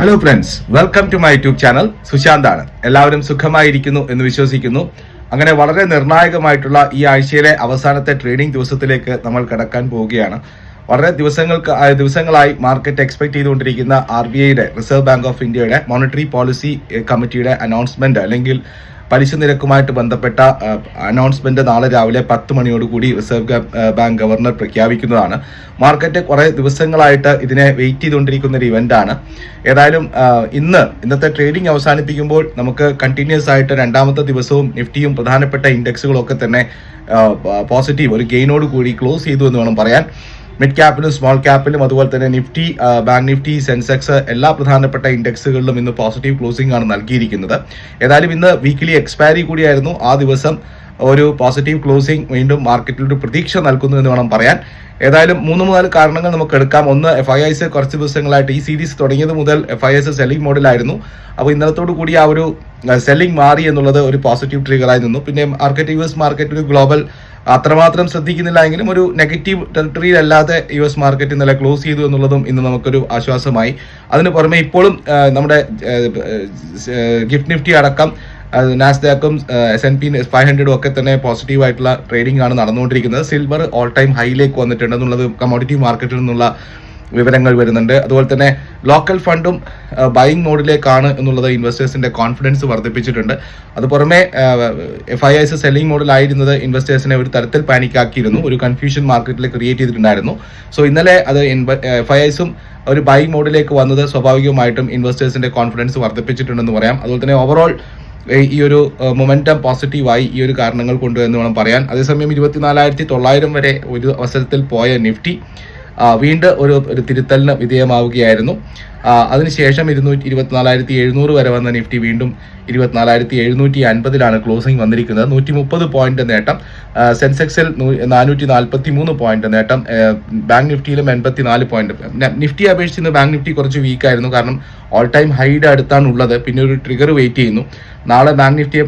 Hello friends welcome to my YouTube channel സുശാന്താണ് എല്ലാവരും സുഖമായിരിക്കുന്നു എന്ന് വിശ്വസിക്കുന്നു. അങ്ങനെ വളരെ നിർണായകമായിട്ടുള്ള ഈ ആഴ്ചയിലെ അവസാനത്തെ ട്രേഡിംഗ് ദിവസത്തിലേക്ക് നമ്മൾ കടക്കാൻ പോവുകയാണ്. വളരെ ദിവസങ്ങൾക്ക് ദിവസങ്ങളായി മാർക്കറ്റ് എക്സ്പെക്ട് ചെയ്തുകൊണ്ടിരിക്കുന്ന ആർ ബി ഐയുടെ റിസർവ് ബാങ്ക് ഓഫ് ഇന്ത്യയുടെ മോണിറ്ററി പോളിസി കമ്മിറ്റിയുടെ അനൗൺസ്മെന്റ് അല്ലെങ്കിൽ പലിശ നിരക്കുമായിട്ട് ബന്ധപ്പെട്ട അനൗൺസ്മെന്റ് നാളെ രാവിലെ പത്ത് മണിയോടുകൂടി റിസർവ് ബാങ്ക് ഗവർണർ പ്രഖ്യാപിക്കുന്നതാണ്. മാർക്കറ്റ് കുറെ ദിവസങ്ങളായിട്ട് ഇതിനെ വെയിറ്റ് ചെയ്തുകൊണ്ടിരിക്കുന്ന ഒരു ഇവന്റ് ആണ്. ഏതായാലും ഇന്ന് ഇന്നത്തെ ട്രേഡിംഗ് അവസാനിപ്പിക്കുമ്പോൾ നമുക്ക് കണ്ടിന്യൂസ് ആയിട്ട് രണ്ടാമത്തെ ദിവസവും നിഫ്റ്റിയും പ്രധാനപ്പെട്ട ഇൻഡെക്സുകളൊക്കെ തന്നെ പോസിറ്റീവ് ഒരു ഗെയിനോട് കൂടി ക്ലോസ് ചെയ്തു എന്ന് വേണം പറയാൻ. മിഡ് ക്യാപ്പിലും സ്മോൾ ക്യാപ്പിലും അതുപോലെ തന്നെ നിഫ്റ്റി ബാങ്ക് നിഫ്റ്റി സെൻസെക്സ് എല്ലാ പ്രധാനപ്പെട്ട ഇൻഡെക്സുകളിലും ഇന്ന് പോസിറ്റീവ് ക്ലോസിംഗ് ആണ് നൽകിയിരിക്കുന്നത്. ഏതായാലും ഇന്ന് വീക്കിലി എക്സ്പയറി കൂടിയായിരുന്നു. ആ ദിവസം ഒരു പോസിറ്റീവ് ക്ലോസിംഗ് വീണ്ടും മാർക്കറ്റിൽ ഒരു പ്രതീക്ഷ നൽകുന്നു എന്ന് വേണം പറയാൻ. ഏതായാലും മൂന്ന് മുതൽ കാരണങ്ങൾ നമുക്ക് എടുക്കാം. ഒന്ന് എഫ് ഐ ഐസ് കുറച്ച് ദിവസങ്ങളായിട്ട് ഈ സീരീസ് തുടങ്ങിയത് മുതൽ എഫ് ഐ എസ് സെല്ലിംഗ് മോഡലായിരുന്നു അപ്പോൾ ഇന്നലത്തോടു കൂടി ആ ഒരു സെല്ലിംഗ് മാറി എന്നുള്ളത് ഒരു പോസിറ്റീവ് ട്രിഗറായി നിന്നു. പിന്നെ മാർക്കറ്റ് യു എസ് മാർക്കറ്റ് ഒരു ഗ്ലോബൽ അത്രമാത്രം ശ്രദ്ധിക്കുന്നില്ല എങ്കിലും ഒരു നെഗറ്റീവ് ടെറിട്ടറിയിൽ അല്ലാതെ യു എസ് മാർക്കറ്റ് ഇന്നലെ ക്ലോസ് ചെയ്തു എന്നുള്ളതും ഇന്ന് നമുക്കൊരു ആശ്വാസമായി. അതിന് പുറമെ ഇപ്പോഴും നമ്മുടെ ഗിഫ്റ്റ് നിഫ്റ്റി അടക്കം നാസ്ഡാക്കും എസ് എൻ പി ഫൈവ് ഹൺഡ്രഡും ഒക്കെ തന്നെ പോസിറ്റീവ് ആയിട്ടുള്ള ട്രേഡിംഗ് ആണ് നടന്നുകൊണ്ടിരിക്കുന്നത്. സിൽവർ ഓൾ ടൈം ഹൈയിലേക്ക് വന്നിട്ടുണ്ട് എന്നുള്ളത് കമോഡിറ്റി മാർക്കറ്റിൽ നിന്നുള്ള വിവരങ്ങൾ വരുന്നുണ്ട്. അതുപോലെ തന്നെ ലോക്കൽ ഫണ്ടും ബൈയിങ് മോഡിലേക്കാണ് എന്നുള്ളത് ഇൻവെസ്റ്റേഴ്സിന്റെ കോൺഫിഡൻസ് വർദ്ധിപ്പിച്ചിട്ടുണ്ട്. അത് പുറമെ എഫ് ഐ എസ് സെല്ലിംഗ് മോഡിലായിരുന്നത് ഇൻവെസ്റ്റേഴ്സിനെ ഒരു തരത്തിൽ പാനിക്കാക്കിയിരുന്നു ഒരു കൺഫ്യൂഷൻ മാർക്കറ്റിൽ ക്രിയേറ്റ് ചെയ്തിട്ടുണ്ടായിരുന്നു. സോ ഇന്നലെ അത് എഫ് ഐ എസും ഒരു ബൈയിങ് മോഡിലേക്ക് വന്നത് സ്വാഭാവികമായിട്ടും ഇൻവെസ്റ്റേഴ്സിന്റെ കോൺഫിഡൻസ് വർദ്ധിപ്പിച്ചിട്ടുണ്ടെന്ന് പറയാം. അതുപോലെ തന്നെ ഓവറോൾ ഈ ഒരു മൊമെന്റം പോസിറ്റീവായി ഈ ഒരു കാരണങ്ങൾ കൊണ്ട് വേണം പറയാൻ. അതേസമയം ഇരുപത്തിനാലായിരത്തി തൊള്ളായിരം വരെ ഒരു അവസരത്തിൽ പോയ നിഫ്റ്റി വീണ്ടും ഒരു ഒരു തിരുത്തലിന് വിധേയമാവുകയായിരുന്നു. അതിനുശേഷം ഇരുന്നൂറ്റി ഇരുപത്തിനാലായിരത്തി എഴുന്നൂറ് വരെ വന്ന നിഫ്റ്റി വീണ്ടും ഇരുപത്തിനാലായിരത്തി എഴുന്നൂറ്റി അൻപതിലാണ് ക്ലോസിംഗ് വന്നിരിക്കുന്നത്. നൂറ്റി മുപ്പത് പോയിന്റ് നേട്ടം സെൻസെക്സിൽ നാനൂറ്റി നാൽപ്പത്തി മൂന്ന് പോയിന്റ് നേട്ടം ബാങ്ക് നിഫ്റ്റിയിലും എൺപത്തി നാല് പോയിന്റ് നിഫ്റ്റി അപേക്ഷിച്ച് ഇന്ന് ബാങ്ക് നിഫ്റ്റി കുറച്ച് വീക്കായിരുന്നു കാരണം ഓൾ ടൈം ഹൈഡ് അടുത്താണ് ഉള്ളത്. പിന്നെ ഒരു ട്രിഗർ വെയിറ്റ് ചെയ്യുന്നു. നാളെ ബാങ്ക് നിഫ്റ്റിയെ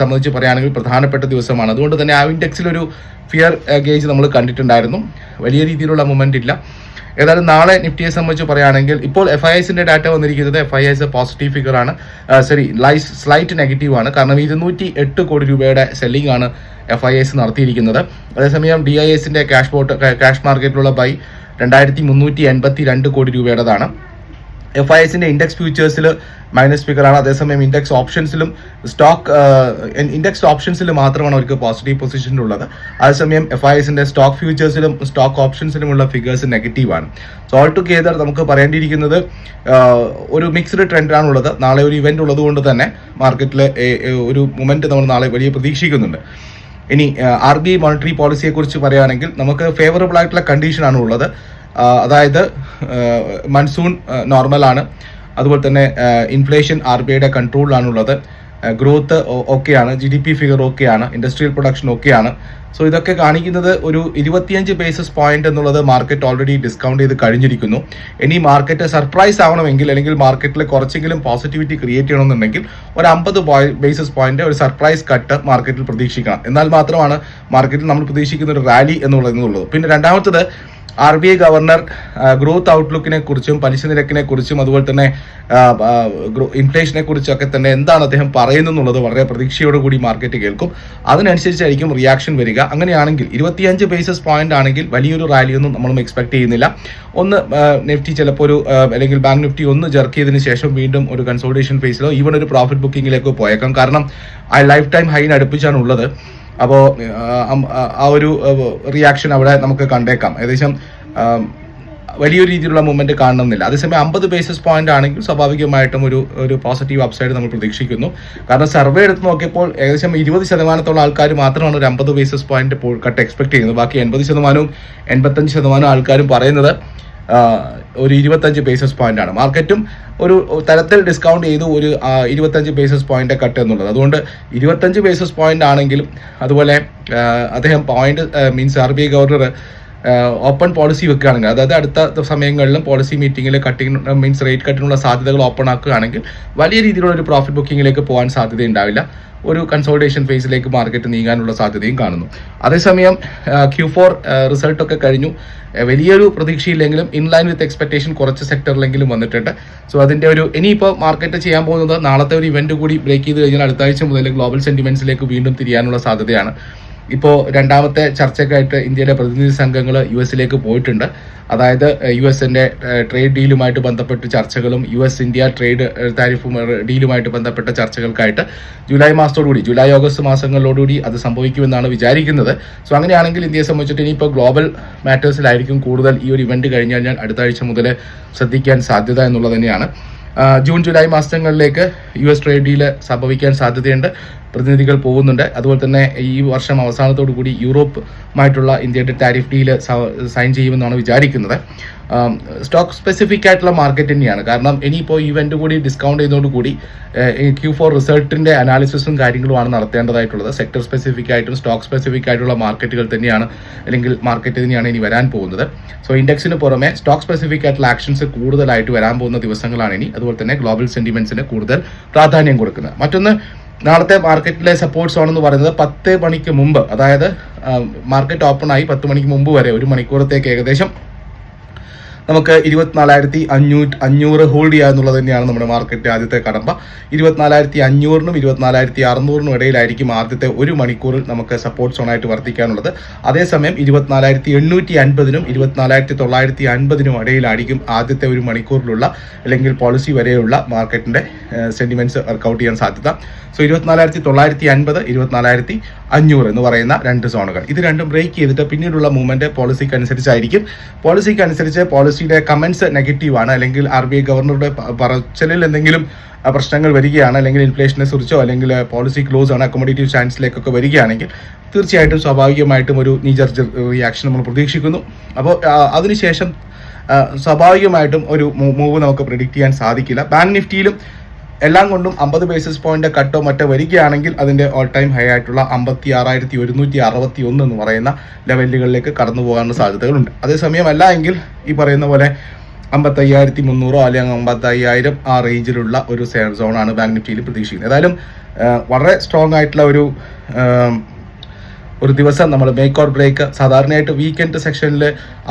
സംബന്ധിച്ച് പറയുകയാണെങ്കിൽ പ്രധാനപ്പെട്ട ദിവസമാണ്. അതുകൊണ്ട് തന്നെ ആ ഇൻഡെക്സിൽ ഒരു ഫിയർ ഗേജ് നമ്മൾ കണ്ടിട്ടുണ്ടായിരുന്നു. വലിയ രീതിയിലുള്ള മൂവ്മെന്റ് ഇല്ല. ഏതായാലും നാളെ നിഫ്റ്റിയെ സംബന്ധിച്ച് പറയുകയാണെങ്കിൽ ഇപ്പോൾ എഫ് ഐ എസിന്റെ ഡാറ്റ വന്നിരിക്കുന്നത് F I S positive figure ആണ്. സോറി ലൈസ് സ്ലൈറ്റ് നെഗറ്റീവ് ആണ്. കാരണം ഇരുന്നൂറ്റി എട്ട് കോടി രൂപയുടെ സെല്ലിംഗ് ആണ് എഫ് ഐ എസ് നടത്തിയിരിക്കുന്നത്. അതേസമയം ഡി ഐ എസിന്റെ ക്യാഷ് ബോട്ട് ക്യാഷ് മാർക്കറ്റിലുള്ള ബൈ രണ്ടായിരത്തി മുന്നൂറ്റി എൺപത്തി രണ്ട് കോടി രൂപയുടേതാണ്. എഫ് ഐ എസിന്റെ ഇൻഡെക്സ് ഫ്യൂച്ചേഴ്സിൽ മൈനസ് ആണ്. അതേസമയം ഇൻഡെക്സ് ഓപ്ഷൻസിലും സ്റ്റോക്ക് ഇൻഡെക്സ് ഓപ്ഷൻസിൽ മാത്രമാണ് അവർക്ക് പോസിറ്റീവ് പൊസിഷൻ ഉള്ളത്. അതേസമയം എഫ് ഐ എസിന്റെ സ്റ്റോക്ക് ഫ്യൂച്ചേഴ്സിലും സ്റ്റോക്ക് ഓപ്ഷൻസിലുമുള്ള ഫിഗേഴ്സ് നെഗറ്റീവാണ് സോ ഓൾ ടുഗെദർ നമുക്ക് പറയേണ്ടിയിരിക്കുന്നത് ഒരു മിക്സ്ഡ് ട്രെൻഡാണ് ഉള്ളത്. നാളെ ഒരു ഇവന്റ് ഉള്ളത് കൊണ്ട് തന്നെ മാർക്കറ്റിൽ ഒരു മൊമെന്റ് നമ്മൾ നാളെ വലിയ പ്രതീക്ഷിക്കുന്നുണ്ട്. ഇനി ആർ ബി ഐ മോണിറ്ററി പോളിസിയെ കുറിച്ച് പറയുകയാണെങ്കിൽ നമുക്ക് ഫേവറബിൾ ആയിട്ടുള്ള കണ്ടീഷനാണ് ഉള്ളത്. അതായത് മൺസൂൺ നോർമലാണ് അതുപോലെ തന്നെ ഇൻഫ്ലേഷൻ ആർ ബി ഐയുടെ കൺട്രോളിലാണുള്ളത് ഗ്രോത്ത് ഓക്കെയാണ് ജി ഡി പി ഫിഗർ ഓക്കെയാണ് ഇൻഡസ്ട്രിയൽ പ്രൊഡക്ഷൻ ഓക്കെയാണ് സോ ഇതൊക്കെ കാണിക്കുന്നത് ഒരു ഇരുപത്തിയഞ്ച് ബേസിസ് പോയിന്റ് എന്നുള്ളത് മാർക്കറ്റ് ഓൾറെഡി ഡിസ്കൗണ്ട് ചെയ്ത് കഴിഞ്ഞിരിക്കുന്നു. ഇനി മാർക്കറ്റ് സർപ്രൈസ് ആവണമെങ്കിൽ അല്ലെങ്കിൽ മാർക്കറ്റിൽ കുറച്ചെങ്കിലും പോസിറ്റിവിറ്റി ക്രിയേറ്റ് ചെയ്യണമെന്നുണ്ടെങ്കിൽ ഒരു അമ്പത് ബേസിസ് പോയിന്റ് ഒരു സർപ്രൈസ് കട്ട് മാർക്കറ്റിൽ പ്രതീക്ഷിക്കണം. എന്നാൽ മാത്രമാണ് മാർക്കറ്റിൽ നമ്മൾ പ്രതീക്ഷിക്കുന്ന ഒരു റാലി എന്നുള്ളത്. പിന്നെ രണ്ടാമത്തത് R B I governor growth ഔട്ട്ലുക്കിനെ കുറിച്ചും പലിശ നിരക്കിനെ കുറിച്ചും അതുപോലെ തന്നെ ഇൻഫ്ലേഷനെ കുറിച്ചൊക്കെ തന്നെ എന്താണ് അദ്ദേഹം പറയുന്നത് എന്നുള്ളത് വളരെ പ്രതീക്ഷയോടുകൂടി മാർക്കറ്റ് കേൾക്കും. അതിനനുസരിച്ചായിരിക്കും റിയാക്ഷൻ വരിക. അങ്ങനെയാണെങ്കിൽ ഇരുപത്തിയഞ്ച് ബേസിസ് പോയിന്റ് ആണെങ്കിൽ വലിയൊരു റാലിയൊന്നും നമ്മളും എക്സ്പെക്ട് ചെയ്യുന്നില്ല. ഒന്ന് നിഫ്റ്റി ചിലപ്പോൾ ഒരു അല്ലെങ്കിൽ ബാങ്ക് നിഫ്റ്റി ഒന്ന് ജർക്ക് ചെയ്തതിന് ശേഷം വീണ്ടും ഒരു കൺസോൾട്ടേഷൻ ഫേസിലോ ഈവൻ ഒരു പ്രോഫിറ്റ് ബുക്കിംഗിലേക്കോ പോയേക്കാം. കാരണം ആ ലൈഫ് ടൈം ഹൈന് അടുപ്പിച്ചാണ് ഉള്ളത് അപ്പോൾ ആ ഒരു റിയാക്ഷൻ അവിടെ നമുക്ക് കണ്ടേക്കാം. ഏകദേശം വലിയൊരു രീതിയിലുള്ള മൂവ്മെന്റ് കാണണമെന്നില്ല. അതേസമയം അമ്പത് ബേസിസ് പോയിന്റ് ആണെങ്കിൽ സ്വാഭാവികമായിട്ടും ഒരു ഒരു പോസിറ്റീവ് അപ്സൈഡ് നമ്മൾ പ്രതീക്ഷിക്കുന്നു. കാരണം സർവേ എടുത്ത് നോക്കിയപ്പോൾ ഏകദേശം ഇരുപത് ശതമാനത്തോളം ആൾക്കാർ മാത്രമാണ് ഒരു അമ്പത് ബേസിസ് പോയിന്റ് കട്ട് എക്സ്പെക്ട് ചെയ്യുന്നത്. ബാക്കി എൺപത് ശതമാനവും എൺപത്തഞ്ച് ശതമാനം ആൾക്കാരും പറയുന്നത്. ഒരു ഇരുപത്തഞ്ച് ബേസിസ് ആണ്. മാർക്കറ്റും ഒരു തരത്തിൽ ഡിസ്കൗണ്ട് ചെയ്തു ഒരു ഇരുപത്തഞ്ച് ബേസിസ് പോയിന്റ് കട്ട് എന്നുള്ളത്. അതുകൊണ്ട് ഇരുപത്തഞ്ച് ബേസിസ് പോയിന്റ് ആണെങ്കിലും അതുപോലെ അദ്ദേഹം point means R B I governor open policy വെക്കുകയാണെങ്കിൽ അതായത് അടുത്ത സമയങ്ങളിലും പോളിസി മീറ്റിംഗിൽ കട്ടിങ് മീൻസ് റേറ്റ് കട്ടിനുള്ള സാധ്യതകൾ ഓപ്പൺ ആക്കുകയാണെങ്കിൽ വലിയ രീതിയിലുള്ള ഒരു പ്രോഫിറ്റ് ബുക്കിങ്ങിലേക്ക് പോകാൻ സാധ്യത സാധ്യതയുണ്ടാവില്ല ഒരു കൺസോൾട്ടേഷൻ ഫേസിലേക്ക് മാർക്കറ്റ് നീങ്ങാനുള്ള സാധ്യതയും കാണുന്നു. അതേസമയം ക്യൂ ഫോർ റിസൾട്ടൊക്കെ കഴിഞ്ഞു. വലിയൊരു പ്രതീക്ഷയില്ലെങ്കിലും ഇൻലൈൻ വിത്ത് എക്സ്പെക്ടേഷൻ കുറച്ച് സെക്ടറിലെങ്കിലും വന്നിട്ടുണ്ട്. സോ അതിന്റെ ഒരു ഇനിയിപ്പോൾ മാർക്കറ്റ് ചെയ്യാൻ പോകുന്നത് നാളത്തെ ഒരു ഇവന്റ് കൂടി ബ്രേക്ക് ചെയ്ത് കഴിഞ്ഞാൽ അടുത്ത ആഴ്ച മുതൽ ഗ്ലോബൽ സെന്റിമെന്റ്സിലേക്ക് വീണ്ടും തിരിയാനുള്ള സാധ്യതയാണ്. ഇപ്പോൾ രണ്ടാമത്തെ ചർച്ചയ്ക്കായിട്ട് ഇന്ത്യയുടെ പ്രതിനിധി സംഘങ്ങൾ യു എസിലേക്ക് പോയിട്ടുണ്ട്. അതായത് യു എസിന്റെ ട്രേഡ് ഡീലുമായിട്ട് ബന്ധപ്പെട്ട് ചർച്ചകളും U S India trade tariff ഡീലുമായിട്ട് ബന്ധപ്പെട്ട ചർച്ചകൾക്കായിട്ട് ജൂലൈ മാസത്തോടുകൂടി ജൂലൈ ഓഗസ്റ്റ് മാസങ്ങളിലോടുകൂടി അത് സംഭവിക്കുമെന്നാണ് വിചാരിക്കുന്നത്. സോ അങ്ങനെയാണെങ്കിൽ ഇന്ത്യയെ സംബന്ധിച്ചിട്ട് ഇനിയിപ്പോൾ ഗ്ലോബൽ മാറ്റേഴ്സിലായിരിക്കും കൂടുതൽ ഈ ഒരു ഇവന്റ് കഴിഞ്ഞ് കഴിഞ്ഞാൽ അടുത്ത ആഴ്ച മുതൽ ശ്രദ്ധിക്കാൻ സാധ്യത എന്നുള്ളത് തന്നെയാണ്. ജൂൺ ജൂലൈ മാസങ്ങളിലേക്ക് യു എസ് ട്രേഡ് ഡീൽ സംഭവിക്കാൻ സാധ്യതയുണ്ട്. പ്രതിനിധികൾ പോകുന്നുണ്ട്. അതുപോലെ തന്നെ ഈ വർഷം അവസാനത്തോടു കൂടി യൂറോപ്പുമായിട്ടുള്ള ഇന്ത്യയുടെ ടാരിഫ് ഡീൽ സൈൻ ചെയ്യുമെന്നാണ് വിചാരിക്കുന്നത്. സ്റ്റോക്ക് സ്പെസിഫിക് ആയിട്ടുള്ള മാർക്കറ്റ് തന്നെയാണ്. കാരണം ഇനിയിപ്പോൾ ഇവന്റ് കൂടി ഡിസ്കൗണ്ട് ചെയ്യുന്നതോടുകൂടി ക്യൂ ഫോർ റിസൾട്ടിന്റെ അനാലിസിസും കാര്യങ്ങളുമാണ് നടത്തേണ്ടതായിട്ടുള്ളത്. സെക്ടർ സ്പെസിഫിക് ആയിട്ടും സ്റ്റോക്ക് സ്പെസിഫിക് ആയിട്ടുള്ള മാർക്കറ്റുകൾ തന്നെയാണ് അല്ലെങ്കിൽ മാർക്കറ്റ് തന്നെയാണ് ഇനി വരാൻ പോകുന്നത്. സോ ഇൻഡെക്സിന് പുറമെ സ്റ്റോക്ക് സ്പെസിഫിക് ആയിട്ടുള്ള ആക്ഷൻസ് കൂടുതലായിട്ട് വരാൻ പോകുന്ന ദിവസങ്ങളാണ് ഇനി. അതുപോലെ തന്നെ ഗ്ലോബൽ സെന്റിമെന്റ്സിന് കൂടുതൽ പ്രാധാന്യം കൊടുക്കുന്നത്. മറ്റൊന്ന് നാളത്തെ മാർക്കറ്റിലെ സപ്പോർട്ട് ആണെന്ന് പറയുന്നത് പത്ത് മണിക്ക് മുമ്പ് അതായത് മാർക്കറ്റ് ഓപ്പൺ ആയി പത്ത് മണിക്ക് മുമ്പ് വരെ ഒരു മണിക്കൂറത്തേക്ക് ഏകദേശം നമുക്ക് ഇരുപത്തിനാലായിരത്തി അഞ്ഞൂറ്റി അഞ്ഞൂറ് ഹോൾഡ് ചെയ്യുക എന്നുള്ളത് തന്നെയാണ് നമ്മുടെ മാർക്കറ്റ് ആദ്യത്തെ കടമ്പ. ഇരുപത്തിനാലായിരത്തി അഞ്ഞൂറിനും ഇരുപത്തിനാലായിരത്തി അറുന്നൂറിനും ഇടയിലായിരിക്കും ആദ്യത്തെ ഒരു മണിക്കൂറിൽ നമുക്ക് സപ്പോർട്ട് സോണായിട്ട് വർത്തിക്കാനുള്ളത്. അതേസമയം ഇരുപത്തിനാലായിരത്തി എണ്ണൂറ്റി അൻപതിനും ഇരുപത്തിനാലായിരത്തി തൊള്ളായിരത്തി അൻപതിനും ഇടയിലായിരിക്കും ആദ്യത്തെ ഒരു മണിക്കൂറിലുള്ള അല്ലെങ്കിൽ പോളിസി വരെയുള്ള മാർക്കറ്റിന്റെ സെന്റിമെന്റ്സ് വർക്കൗട്ട് ചെയ്യാൻ സാധ്യത. സോ ഇരുപത്തിനാലായിരത്തി തൊള്ളായിരത്തി അൻപത് ഇരുപത്തിനാലായിരത്തി അഞ്ഞൂറ് എന്ന് പറയുന്ന രണ്ട് സോണുകൾ. ഇത് രണ്ടും ബ്രേക്ക് ചെയ്തിട്ട് പിന്നീടുള്ള മൂവ്മെന്റ് പോളിസിക്ക് അനുസരിച്ചായിരിക്കും പോളിസിക്ക് അനുസരിച്ച് പോളിസിയുടെ കമന്റ്സ് നെഗറ്റീവ് ആണ്. അല്ലെങ്കിൽ ആർ ബി ഐ ഗവർണറുടെ പറച്ചലിൽ എന്തെങ്കിലും പ്രശ്നങ്ങൾ വരികയാണ്. അല്ലെങ്കിൽ ഇൻഫ്ലേഷനെ കുറിച്ചോ അല്ലെങ്കിൽ പോളിസി ക്ലോസ് ആണ് അക്കോമഡേറ്റീവ് ചാൻസിലേക്കൊക്കെ വരികയാണെങ്കിൽ തീർച്ചയായിട്ടും സ്വാഭാവികമായിട്ടും ഒരു നീജർ റിയാക്ഷൻ നമ്മൾ പ്രതീക്ഷിക്കുന്നു. അപ്പോൾ അതിനുശേഷം സ്വാഭാവികമായിട്ടും ഒരു മൂവ് നമുക്ക് പ്രിഡിക്റ്റ് ചെയ്യാൻ സാധിക്കില്ല. ബാങ്ക് നിഫ്റ്റിയിലും എല്ലാം കൊണ്ടും അമ്പത് ബേസിസ് പോയിന്റ് കട്ടോ മറ്റോ വരികയാണെങ്കിൽ അതിന്റെ ഓൾ ടൈം ഹൈ ആയിട്ടുള്ള അമ്പത്തി ആറായിരത്തി ഒരുന്നൂറ്റി അറുപത്തി ഒന്ന് എന്ന് പറയുന്ന ലെവലുകളിലേക്ക് കടന്നു പോകാനുള്ള സാധ്യതകളുണ്ട്. അതേസമയം അല്ല എങ്കിൽ ഈ പറയുന്ന പോലെ അമ്പത്തയ്യായിരത്തി മുന്നൂറോ അല്ലെങ്കിൽ അമ്പത്തയ്യായിരം ആ റേഞ്ചിലുള്ള ഒരു സെയർ സോണാണ് ബാങ്ക് നിഫ്റ്റിയിൽ പ്രതീക്ഷിക്കുന്നത്. ഏതായാലും വളരെ സ്ട്രോങ് ആയിട്ടുള്ള ഒരു ഒരു ദിവസം നമ്മൾ മേക്ക് ഓർ ബ്രേക്ക് സാധാരണയായിട്ട് വീക്കെൻഡ് സെക്ഷനിൽ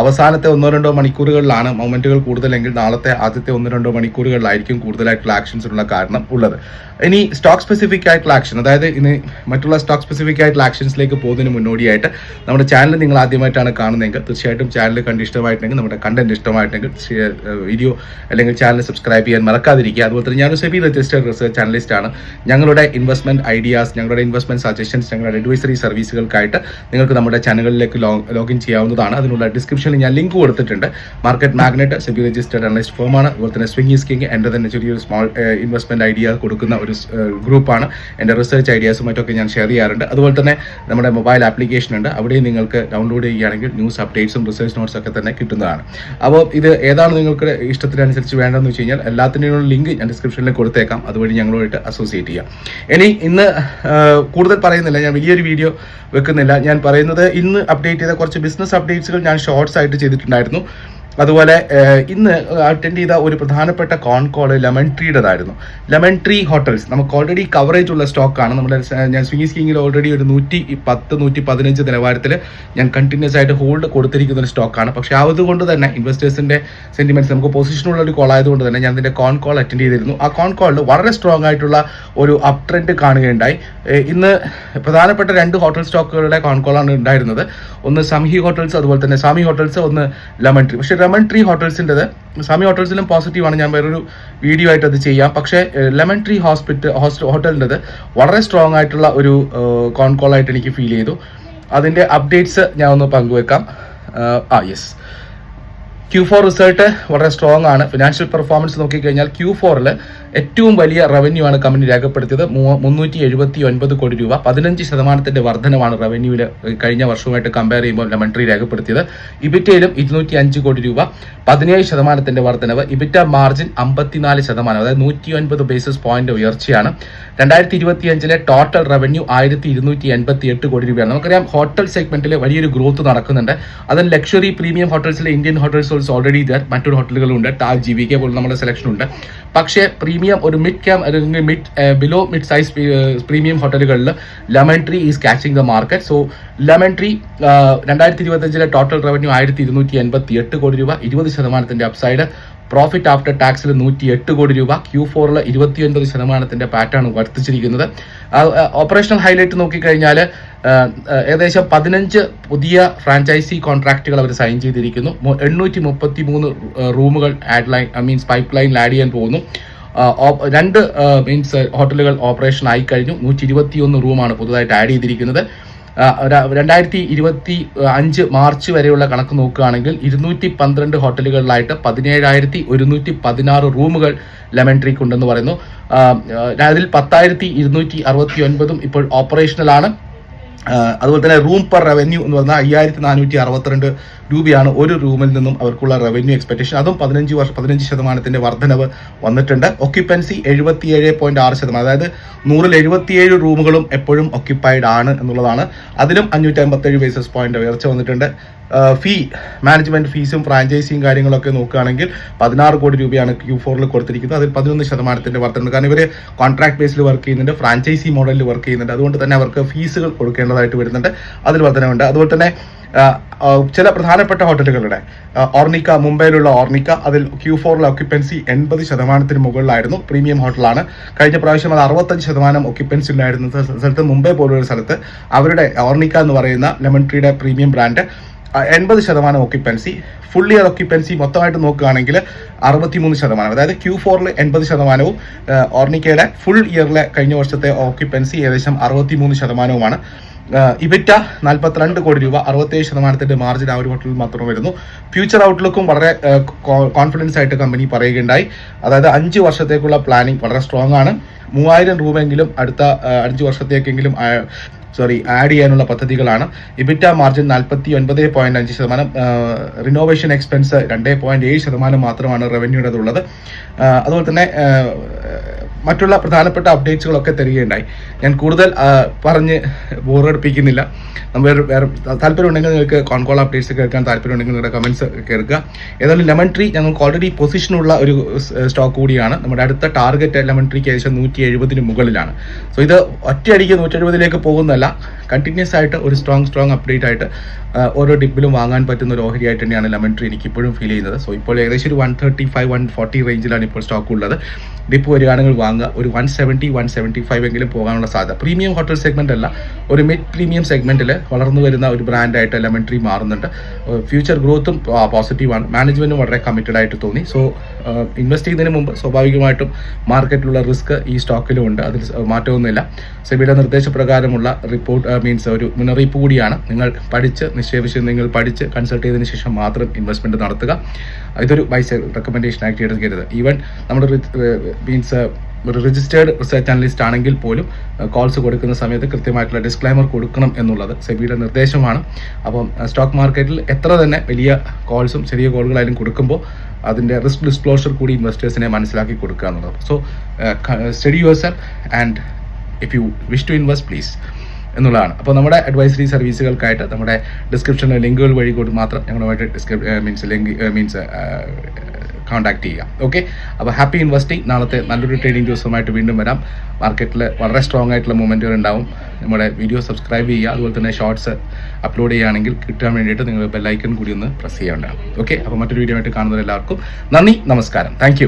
അവസാനത്തെ ഒന്നോ രണ്ടോ മണിക്കൂറുകളിലാണ് മൊമെന്റുകൾ കൂടുതലെങ്കിൽ നാളത്തെ ആദ്യത്തെ ഒന്നോ രണ്ടോ മണിക്കൂറുകളിലായിരിക്കും കൂടുതലായിട്ടുള്ള ആക്ഷൻസിനുള്ള കാരണം ഉള്ളത്. ഇനി സ്റ്റോക്ക് സ്പെസിഫിക് ആയിട്ടുള്ള ആക്ഷൻ അതായത് ഇനി മറ്റുള്ള സ്റ്റോക്ക് സ്പെസിഫിക് ആയിട്ടുള്ള ആക്ഷൻസിലേക്ക് പോകുന്നതിന് മുന്നോടിയായിട്ട് നമ്മുടെ ചാനൽ നിങ്ങൾ ആദ്യമായിട്ടാണ് കാണുന്നതെങ്കിൽ തീർച്ചയായിട്ടും ചാനൽ കണ്ട് ഇഷ്ടമായിട്ടുണ്ടെങ്കിൽ നമ്മുടെ കണ്ടന്റ് ഇഷ്ടമായിട്ടുണ്ടെങ്കിൽ വീഡിയോ അല്ലെങ്കിൽ ചാനൽ സബ്സ്ക്രൈബ് ചെയ്യാൻ മറക്കാതിരിക്കുക. അതുപോലെ തന്നെ ഞാനൊരു സെബി രജിസ്റ്റേഡ് റിസർച്ച് അനലിസ്റ്റ് ആണ്. ഞങ്ങളുടെ ഇൻവെസ്റ്റ്മെന്റ് ഐഡിയാസ് ഞങ്ങളുടെ ഇൻവെസ്റ്റ്മെന്റ് സജഷൻസ് ഞങ്ങളുടെ അഡ്വൈസറി സർവീസുകൾക്കായിട്ട് നിങ്ങൾക്ക് നമ്മുടെ ചാനലുകളിലേക്ക് ലോഗിൻ ചെയ്യാവുന്നതാണ്. അതിനുള്ള ഡിസ്ക്രിപ്ഷനിൽ ഞാൻ ലിങ്ക് കൊടുത്തിട്ടുണ്ട്. Market magnet SEBI registered analyst ഫോമാണ് അതുപോലെ തന്നെ സ്വിംഗ് സ്കിങ് എന്റെ തന്നെ ചെറിയൊരു സ്മോൾ ഇൻവെസ്റ്റ്മെന്റ് ഐഡിയ കൊടുക്കുന്ന ഒരു ഗ്രൂപ്പാണ് എന്റെ റിസർച്ച് ഐഡിയാസും മറ്റൊക്കെ ഞാൻ ഷെയർ ചെയ്യാറുണ്ട്. അതുപോലെ തന്നെ നമ്മുടെ മൊബൈൽ ആപ്ലിക്കേഷൻ ഉണ്ട്. അവിടെയും നിങ്ങൾക്ക് ഡൗൺലോഡ് ചെയ്യുകയാണെങ്കിൽ ന്യൂസ് അപ്ഡേറ്റ്സും റിസർച്ച് നോട്ട്സ് ഒക്കെ തന്നെ കിട്ടുന്നതാണ്. അപ്പോൾ ഇത് ഏതാണ് നിങ്ങൾക്ക് ഇഷ്ടത്തിനനുസരിച്ച് വേണ്ടതെന്ന് വെച്ച് കഴിഞ്ഞാൽ എല്ലാത്തിനുള്ള ലിങ്ക് ഞാൻ ഡിസ്ക്രിപ്ഷനിൽ കൊടുത്തേക്കാം. അതുവഴി ഞങ്ങളുമായിട്ട് അസോസിയേറ്റ് ചെയ്യാം. ഇനി ഇന്ന് കൂടുതൽ പറയുന്നില്ല. ഞാൻ വലിയൊരു വീഡിയോ വെക്കുന്നില്ല ഞാൻ പറയുന്നത് ഇന്ന് അപ്ഡേറ്റ് ചെയ്ത കുറച്ച് ബിസിനസ് അപ്ഡേറ്റ്സുകൾ ഞാൻ ഷോർട്സ് ആയിട്ട് ചെയ്തിട്ടുണ്ടായിരുന്നു. അതുപോലെ ഇന്ന് അറ്റൻഡ് ചെയ്ത ഒരു പ്രധാനപ്പെട്ട കോൺ കോൾ ലെമൺ ട്രീയുടേതായിരുന്നു ലെമൺ ട്രീ ഹോട്ടൽസ് നമുക്ക് ഓൾറെഡി കവറേജ് ഉള്ള സ്റ്റോക്കാണ് നമ്മുടെ ഞാൻ സ്വിംഗി സ്കിങ്ങിൽ ഓൾറെഡി ഒരു നൂറ്റി പത്ത് നൂറ്റി പതിനഞ്ച് നിലവാരത്തിൽ ഞാൻ കണ്ടിന്യൂസ് ആയിട്ട് ഹോൾഡ് കൊടുത്തിരിക്കുന്ന ഒരു സ്റ്റോക്കാണ് പക്ഷേ അതുകൊണ്ട് തന്നെ ഇൻവെസ്റ്റേഴ്സിന്റെ സെന്റിമെന്റ്സ് നമുക്ക് പൊസിഷനുള്ള ഒരു കോൾ ആയതുകൊണ്ട് തന്നെ ഞാൻ ഇതിന്റെ കോൺ കോൾ അറ്റൻഡ് ചെയ്തിരുന്നു. ആ കോൺ കോളിൽ വളരെ സ്ട്രോങ് ആയിട്ടുള്ള ഒരു അപ് ട്രെൻഡ് കാണുകയുണ്ടായി ഇന്ന് പ്രധാനപ്പെട്ട രണ്ട് ഹോട്ടൽ സ്റ്റോക്കുകളുടെ കോൺ കോളാണ് ഉണ്ടായിരുന്നത്. ഒന്ന് സംഹി ഹോട്ടൽസ് അതുപോലെ തന്നെ സാമി ഹോട്ടൽസ് ഒന്ന് ലെമൺ ട്രീ പക്ഷേ ലെമൺ ട്രീ ഹോട്ടൽസിന്റെത് സ്വാമി ഹോട്ടൽസിലും പോസിറ്റീവാണ് ഞാൻ വേറൊരു വീഡിയോ ആയിട്ട് അത് ചെയ്യാം. പക്ഷേ ലെമൺ ട്രീ ഹോസ്പിറ്റൽ ഹോട്ടലിന്റെത് വളരെ സ്ട്രോങ് ആയിട്ടുള്ള ഒരു കോൺ കോൾ ആയിട്ട് എനിക്ക് ഫീൽ ചെയ്തു. അതിന്റെ അപ്ഡേറ്റ്സ് ഞാൻ ഒന്ന് പങ്കുവെക്കാം. ആ യെസ് ക്യൂ ഫോർ റിസൾട്ട് വളരെ സ്ട്രോങ് ആണ്. ഫിനാൻഷ്യൽ പെർഫോമൻസ് നോക്കിക്കഴിഞ്ഞാൽ ക്യൂ ഫോറിൽ ഏറ്റവും വലിയ റവന്യൂ ആണ് കമ്പനി രേഖപ്പെടുത്തിയത്. മുന്നൂറ്റി എഴുപത്തി ഒൻപത് കോടി രൂപ. പതിനഞ്ച് ശതമാനത്തിന്റെ വർധനമാണ് റവന്യൂവിൽ കഴിഞ്ഞ വർഷവുമായിട്ട് കമ്പയർ ചെയ്യുമ്പോൾ ലെമൺ ട്രീ രേഖപ്പെടുത്തിയത്. ഇബിറ്റയിലും ഇരുന്നൂറ്റി അഞ്ച് കോടി രൂപ. പതിനേഴ് ശതമാനത്തിന്റെ വർധനവ്. ഇബിറ്റ മാർജിൻ അമ്പത്തിനാല് ശതമാനം. അതായത് നൂറ്റി ഒൻപത് ബേസിസ് പോയിന്റ് ഉയർച്ചയാണ്. രണ്ടായിരത്തി ഇരുപത്തി അഞ്ചിലെ ടോട്ടൽ റവന്യൂ ആയിരത്തി ഇരുന്നൂറ്റി എൺപത്തി എട്ട് കോടി രൂപയാണ്. നമുക്കറിയാം ഹോട്ടൽ സെഗ്മെന്റിൽ വലിയൊരു ഗ്രോത്ത് നടക്കുന്നുണ്ട്. അതിൽ ലക്ഷറി പ്രീമിയം ഹോട്ടൽസിലെ ഇന്ത്യൻ ഹോട്ടൽസ് ഓൾറെഡി ഇതർ മറ്റൊരു ഹോട്ടലുകളുണ്ട് ടാജ് ജി വി കെ നമ്മുടെ സെലക്ഷൻ ഉണ്ട്. പക്ഷേ പ്രീമിയം ഒരു മിഡ് ക്യാം അല്ലെങ്കിൽ mid below mid size premium ഹോട്ടലുകളിൽ lemon tree is catching the market so lemon tree രണ്ടായിരത്തി ഇരുപത്തഞ്ചിലെ ടോട്ടൽ റവന്യൂ ആയിരത്തി ഇരുന്നൂറ്റി എൺപത്തി എട്ട് കോടി രൂപ ഇരുപത് ശതമാനത്തിന്റെ അപ്സൈഡ് പ്രോഫിറ്റ് ആഫ്റ്റർ ടാക്സിൽ നൂറ്റി എട്ട് കോടി രൂപ ക്യൂ ഫോറിൽ ഇരുപത്തിയൊൻപത് ശതമാനത്തിന്റെ പാറ്റാണ് വർദ്ധിച്ചിരിക്കുന്നത്. ഓപ്പറേഷണൽ ഹൈലൈറ്റ് നോക്കിക്കഴിഞ്ഞാൽ ഏകദേശം പതിനഞ്ച് പുതിയ ഫ്രാഞ്ചൈസി കോൺട്രാക്റ്റുകൾ അവർ സൈൻ ചെയ്തിരിക്കുന്നു. എണ്ണൂറ്റി മുപ്പത്തി മൂന്ന് റൂമുകൾ add line I means pipe ലൈനിൽ ആഡ് ചെയ്യാൻ പോകുന്നു. രണ്ട് മീൻസ് ഹോട്ടലുകൾ ഓപ്പറേഷൻ ആയി കഴിഞ്ഞു നൂറ്റി ഇരുപത്തിയൊന്ന് റൂമാണ് പുതുതായിട്ട് ആഡ് ചെയ്തിരിക്കുന്നത്. രണ്ടായിരത്തി ഇരുപത്തി അഞ്ച് മാർച്ച് വരെയുള്ള കണക്ക് നോക്കുകയാണെങ്കിൽ ഇരുന്നൂറ്റി പന്ത്രണ്ട് ഹോട്ടലുകളിലായിട്ട് പതിനേഴായിരത്തി ഒരുന്നൂറ്റി പതിനാറ് റൂമുകൾ ലെമൺ ട്രീക്ക് ഉണ്ടെന്ന് പറയുന്നു അതിൽ പത്തായിരത്തി ഇരുന്നൂറ്റി അറുപത്തി ഒൻപതും ഇപ്പോൾ ഓപ്പറേഷണലാണ് അതുപോലെ തന്നെ റൂം പെർ റവന്യൂ എന്ന് പറഞ്ഞാൽ അയ്യായിരത്തി നാനൂറ്റി അറുപത്തിരണ്ട് രൂപയാണ് ഒരു റൂമിൽ നിന്നും അവർക്കുള്ള റവന്യൂ എക്സ്പെക്ടേഷൻ അതും പതിനഞ്ച് വർഷം പതിനഞ്ച് ശതമാനത്തിന്റെ വർധനവ് വന്നിട്ടുണ്ട്. ഒക്യുപ്പൻസി എഴുപത്തിയേഴ് പോയിന്റ് ആറ് ശതമാനം. അതായത് നൂറിൽ എഴുപത്തിയേഴ് റൂമുകളും എപ്പോഴും ഒക്യുപ്പൈഡ് ആണ് എന്നുള്ളതാണ്. അതിലും അഞ്ഞൂറ്റി അമ്പത്തേഴ് ബേസിസ് പോയിന്റ് ഉയർച്ച വന്നിട്ടുണ്ട്. ഫീ മാനേജ്മെന്റ് ഫീസും ഫ്രാഞ്ചൈസിയും കാര്യങ്ങളൊക്കെ നോക്കുകയാണെങ്കിൽ പതിനാറ് കോടി രൂപയാണ് ക്യൂ ഫോറിൽ കൊടുത്തിരിക്കുന്നത്. അതിൽ പതിനൊന്ന് ശതമാനത്തിന്റെ വർധന കാരണം ഇവർ കോൺട്രാക്ട് ബേസിൽ വർക്ക് ചെയ്യുന്നുണ്ട് ഫ്രാഞ്ചൈസി മോഡലിൽ വർക്ക് ചെയ്യുന്നുണ്ട്. അതുകൊണ്ട് തന്നെ അവർക്ക് ഫീസുകൾ കൊടുക്കേണ്ടതായിട്ട് വരുന്നുണ്ട്. അതിൽ വർധനമുണ്ട് അതുപോലെ തന്നെ ചില പ്രധാനപ്പെട്ട ഹോട്ടലുകളുടെ ഓർണിക്ക മുംബൈയിലുള്ള ഓർണിക്ക അതിൽ ക്യൂ ഫോറിലെ ഒക്യുപ്പൻസി എൺപത് ശതമാനത്തിന് മുകളിലായിരുന്നു പ്രീമിയം ഹോട്ടലാണ്. കഴിഞ്ഞ പ്രാവശ്യം അത് അറുപത്തഞ്ച് ശതമാനം ഒക്യുപ്പൻസി ഉണ്ടായിരുന്ന. സ്ഥ- സ്ഥലത്ത് മുംബൈ പോലുള്ള സ്ഥലത്ത് അവരുടെ ഓർണിക്ക എന്ന് പറയുന്ന ലെമൺ ട്രീയുടെ പ്രീമിയം ബ്രാൻഡ് എൺപത് ശതമാനം ഒക്യുപ്പൻസി ഫുൾ ഇയർ ഒക്യുപ്പൻസി മൊത്തമായിട്ട് നോക്കുകയാണെങ്കിൽ അറുപത്തിമൂന്ന് ശതമാനം. അതായത് ക്യൂ ഫോറിൽ എൺപത് ശതമാനവും ഓർണിക്കയുടെ ഫുൾ ഇയറിലെ കഴിഞ്ഞ വർഷത്തെ ഓക്യുപ്പൻസി ഏകദേശം അറുപത്തിമൂന്ന് ശതമാനവുമാണ്. ഇബിറ്റ നാൽപ്പത്തിരണ്ട് കോടി രൂപ അറുപത്തേഴ് ശതമാനത്തിന്റെ മാർജിൻ ആ ഒരു ഹോട്ടലിൽ മാത്രം വരുന്നു. ഫ്യൂച്ചർ ഔട്ട്ലുക്കും വളരെ കോൺഫിഡൻസ് ആയിട്ട് കമ്പനി പറയുകയുണ്ടായി. അതായത് അഞ്ച് വർഷത്തേക്കുള്ള പ്ലാനിങ് വളരെ സ്ട്രോങ് ആണ്. മൂവായിരം രൂപയെങ്കിലും അടുത്ത അഞ്ച് വർഷത്തേക്കെങ്കിലും സോറി ആഡ് ചെയ്യാനുള്ള പദ്ധതികളാണ്. ഇബിറ്റ മാർജിൻ നാൽപ്പത്തി ഒൻപത് പോയിന്റ് അഞ്ച് ശതമാനം റിനോവേഷൻ എക്സ്പെൻസ് രണ്ട് പോയിന്റ് ഏഴ് ശതമാനം മാത്രമാണ് റവന്യൂയുടെ ഉള്ളത് അതുപോലെ തന്നെ മറ്റുള്ള പ്രധാനപ്പെട്ട അപ്ഡേറ്റ്സുകളൊക്കെ തരികയുണ്ടായി. ഞാൻ കൂടുതൽ പറഞ്ഞ് ബോറടിപ്പിക്കുന്നില്ല. നമ്മൾ വേറെ- താല്പര്യമുണ്ടെങ്കിൽ നിങ്ങൾക്ക് കോൺകോൾ അപ്ഡേറ്റ്സ് കേൾക്കാൻ താല്പര്യം ഉണ്ടെങ്കിൽ നിങ്ങളുടെ കമൻസ് കേൾക്കുക. ഏതായാലും ലെമൺ ട്രീ ഞങ്ങൾക്ക് ഓൾറെഡി പൊസിഷനുള്ള ഒരു സ്റ്റോക്ക് കൂടിയാണ്. നമ്മുടെ അടുത്ത ടാർഗറ്റ് ലെമൺ ട്രീക്ക് ഏകദേശം നൂറ്റി എഴുപതിന് മുകളിലാണ്. സോ ഇത് ഒറ്റയടിക്ക് നൂറ്റി എഴുപതിലേക്ക് പോകുന്നല്ല കണ്ടിന്യൂസ് ആയിട്ട് ഒരു സ്ട്രോങ് സ്ട്രോങ് അപ്ഡേറ്റ് ആയിട്ട് ഓരോ ഡിപ്പിലും വാങ്ങാൻ പറ്റുന്ന ഒരു ഓഹരിയായിട്ട് തന്നെയാണ് ലെമൺ ട്രീ എനിക്ക് ഇപ്പോഴും ഫീൽ ചെയ്യുന്നത്. സോ ഇപ്പോൾ ഏകദേശം ഒരു one thirty five one forty റേഞ്ചിലാണ് ഇപ്പോൾ സ്റ്റോക്ക് ഉള്ളത്. ഡിപ്പ് വരികയാണെങ്കിൽ വാങ്ങുക. ഒരു one seventy one seventy five എങ്കിലും പോകാനുള്ള സാധ്യത. പ്രീമിയം ഹോട്ടൽ സെഗ്മെന്റ് അല്ല ഒരു മിഡ് പ്രീമിയം സെഗ്മെന്റിൽ വളർന്നു വരുന്ന ഒരു ബ്രാൻഡായിട്ട് ലെമൺ ട്രീ മാറുന്നുണ്ട്. ഫ്യൂച്ചർ ഗ്രോത്തും പോസിറ്റീവാണ് മാനേജ്മെന്റും വളരെ കമ്മിറ്റഡ് ആയിട്ട് തോന്നി. സോ ഇൻവെസ്റ്റ് ചെയ്യുന്നതിന് മുമ്പ് സ്വാഭാവികമായിട്ടും മാർക്കറ്റിലുള്ള റിസ്ക് ഈ സ്റ്റോക്കിലും ഉണ്ട്. അതിൽ മാറ്റമൊന്നുമില്ല. സെബിയുടെ നിർദ്ദേശപ്രകാരമുള്ള റിപ്പോർട്ട് മീൻസ് ഒരു മുന്നറിയിപ്പ് കൂടിയാണ്. നിങ്ങൾ പഠിച്ച് നിക്ഷേപിച്ച് നിങ്ങൾ പഠിച്ച് കൺസൾട്ട് ചെയ്തതിന് ശേഷം മാത്രം ഇൻവെസ്റ്റ്മെന്റ് നടത്തുക. ഇതൊരു ബൈസ് റെക്കമെൻഡേഷൻ ആയിട്ട് എടുക്കരുത് ഈവൻ നമ്മുടെ മീൻസ് ഒരു രജിസ്റ്റേർഡ് റിസർച്ച് അനലിസ്റ്റ് ആണെങ്കിൽ പോലും കോൾസ് കൊടുക്കുന്ന സമയത്ത് കൃത്യമായിട്ടുള്ള ഡിസ്ക്ലൈമർ കൊടുക്കണം എന്നുള്ളത് സെബിയുടെ നിർദ്ദേശമാണ്. അപ്പം സ്റ്റോക്ക് മാർക്കറ്റിൽ എത്ര തന്നെ വലിയ കോൾസും ചെറിയ കോളുകളായാലും കൊടുക്കുമ്പോൾ അതിന്റെ റിസ്ക് ഡിസ്ക്ലോഷർ കൂടി ഇൻവെസ്റ്റേഴ്സിനെ മനസ്സിലാക്കി കൊടുക്കുക എന്നുള്ളത്. So study yourself and if you wish to invest please എന്നുള്ളതാണ്. അപ്പോൾ നമ്മുടെ അഡ്വൈസറി സർവീസുകൾക്കായിട്ട് നമ്മുടെ ഡിസ്ക്രിപ്ഷനിലെ ലിങ്കുകൾ വഴി കൂടി മാത്രം ഞങ്ങളുമായിട്ട് description means link means contact ചെയ്യാം. ഓക്കെ അപ്പോൾ ഹാപ്പി ഇൻവെസ്റ്റിംഗ് നാളത്തെ നല്ലൊരു ട്രേഡിംഗ് ദിവസമായിട്ട് വീണ്ടും വരാം. മാർക്കറ്റിൽ വളരെ സ്ട്രോങ് ആയിട്ടുള്ള മൂവ്മെന്റുകൾ ഉണ്ടാവും. നമ്മുടെ വീഡിയോ സബ്സ്ക്രൈബ് ചെയ്യുക. അതുപോലെ തന്നെ ഷോർട്സ് അപ്ലോഡ് ചെയ്യുകയാണെങ്കിൽ കിട്ടാൻ വേണ്ടിയിട്ട് നിങ്ങൾ ബെല്ലൈക്കൺ കൂടി ഒന്ന് പ്രസ് ചെയ്യേണ്ടതാണ്. ഓക്കെ അപ്പോൾ മറ്റൊരു വീഡിയോ ആയിട്ട് കാണുന്നവരെല്ലാവർക്കും നന്ദി നമസ്കാരം. താങ്ക്